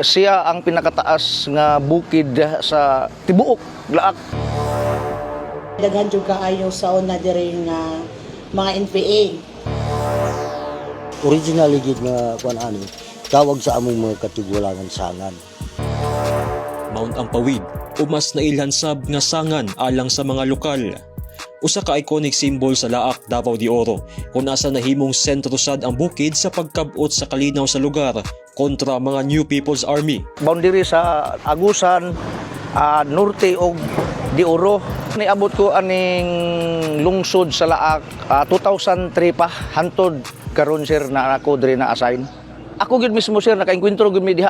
Siya ang pinakataas nga bukid sa tibuok laak. Daghan jud kaayo sa una diri nga mga NPA. original gid nga kuan ani tawag sa among mga katigulangan sangan Mount Ampawid o mas nailhansab nga sangan alang sa mga lokal. Usa ka iconic symbol sa Laak, Davao de Oro kung nasa nahimong sentro sad ang bukid sa pagkabot sa kalinaw sa lugar kontra mga New People's Army. Boundary sa Agusan, ah, Norte o Di Oro. Niabot ko aning lungsod sa Laak ah, 2003 pa hantod karon sir na ako diri na assign. Ako gid mismo sir nakaengkwentro gid mi diha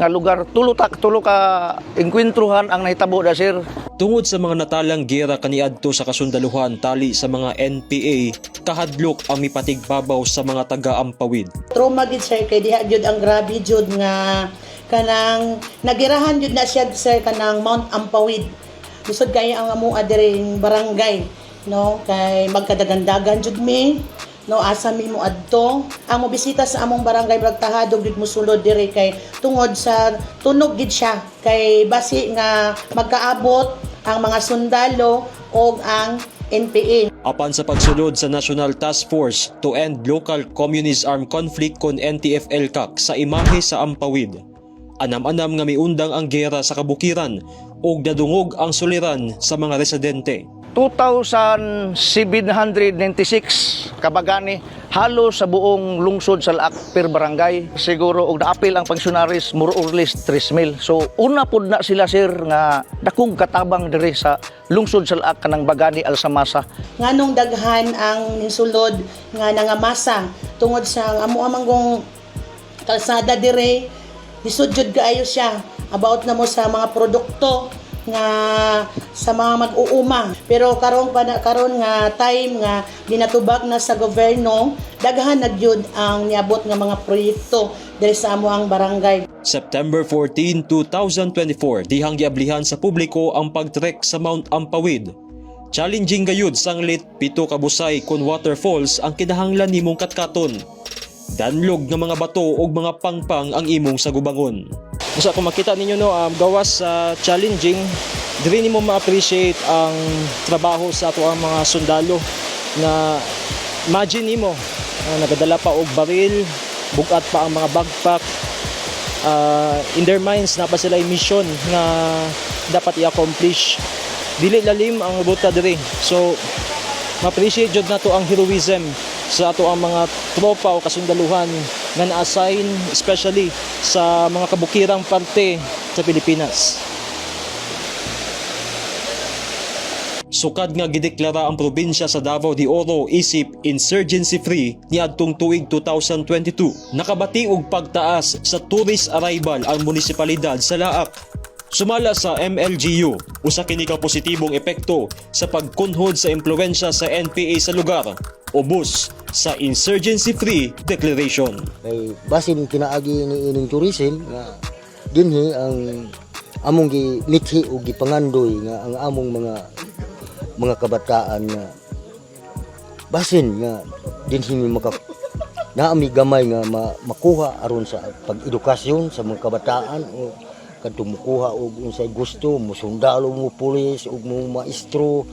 nga lugar tulo tak tulo ka engkwentruhan ang nahitabo da sir. Tungod sa mga natalang gera kaniadto sa kasundaluhan tali sa mga NPA, kahadlok ang mipatigbabaw sa mga taga-Ampawid. Trauma gid sir kay diha jud ang grabe jud nga kanang nagirahan jud na siya sir kanang Mount Ampawid. Lisod kay ang amo adiring barangay no kay magkadagandagan jud mi no asa mi mo adto ang mobisita sa among barangay Bragtahado gid mo sulod diri kay tungod sa tunog gid siya kay basi nga magkaabot ang mga sundalo og ang NPA Apan sa pagsulod sa National Task Force to End Local Communist Armed Conflict kon NTF-ELCAC sa imahe sa Ampawid. Anam-anam nga miundang ang gera sa kabukiran ug nadungog ang suliran sa mga residente. 2,796 kabagani halo sa buong lungsod sa Laak per barangay. Siguro og naapil ang pensionaris more or less 3,000 so una pud na sila sir nga dakong katabang diri sa lungsod sa Laak kanang bagani Alsamasa. Nganong daghan ang nisulod nga nangamasa tungod sa amo amanggong kalsada dire lisod jud kaayo siya about na mo sa mga produkto nga sa mga mag-uuma pero karon pa na karon nga time nga dinatubag na sa gobyerno daghan na gyud ang niabot nga mga proyekto diri sa amo ang barangay September 14, 2024, dihang giablihan sa publiko ang pagtrek sa Mount Ampawid. Challenging gayud sanglit pito kabusay kon waterfalls ang kinahanglan nimong katkaton. Danlog nga mga bato ug mga pangpang ang imong sagubangon. Usa kung makita ninyo no um, gawas sa challenging. Diri nimo ma-appreciate ang trabaho sa ato ang mga sundalo na imagine nimo uh, nagadala pa og baril bugat pa ang mga backpack uh, in their minds na pa sila mission nga dapat i-accomplish. Dili lalim ang ruta diri. So ma-appreciate jud nato ang heroism sa ato ang mga tropa o kasundaluhan nga na-assign especially sa mga kabukirang parte sa Pilipinas. Sukad nga gideklara ang probinsya sa Davao de Oro isip insurgency free niadtong tuig 2022. Nakabati og pagtaas sa tourist arrival ang munisipalidad sa Laak. Sumala sa MLGU, usa kini ka positibong epekto sa pagkunhod sa impluwensya sa NPA sa lugar ubos sa insurgency free declaration. kay basin kinaagi ni ining tourism nga dinhi ang among gi mithi ug gipangandoy nga ang among mga mga kabataan nga basin nga dinhi mi maka naami gamay nga ma, makuha aron sa pag-edukasyon sa mga kabataan o kadto mukuha og unsay gusto mo sundalo mo pulis ug mo maestro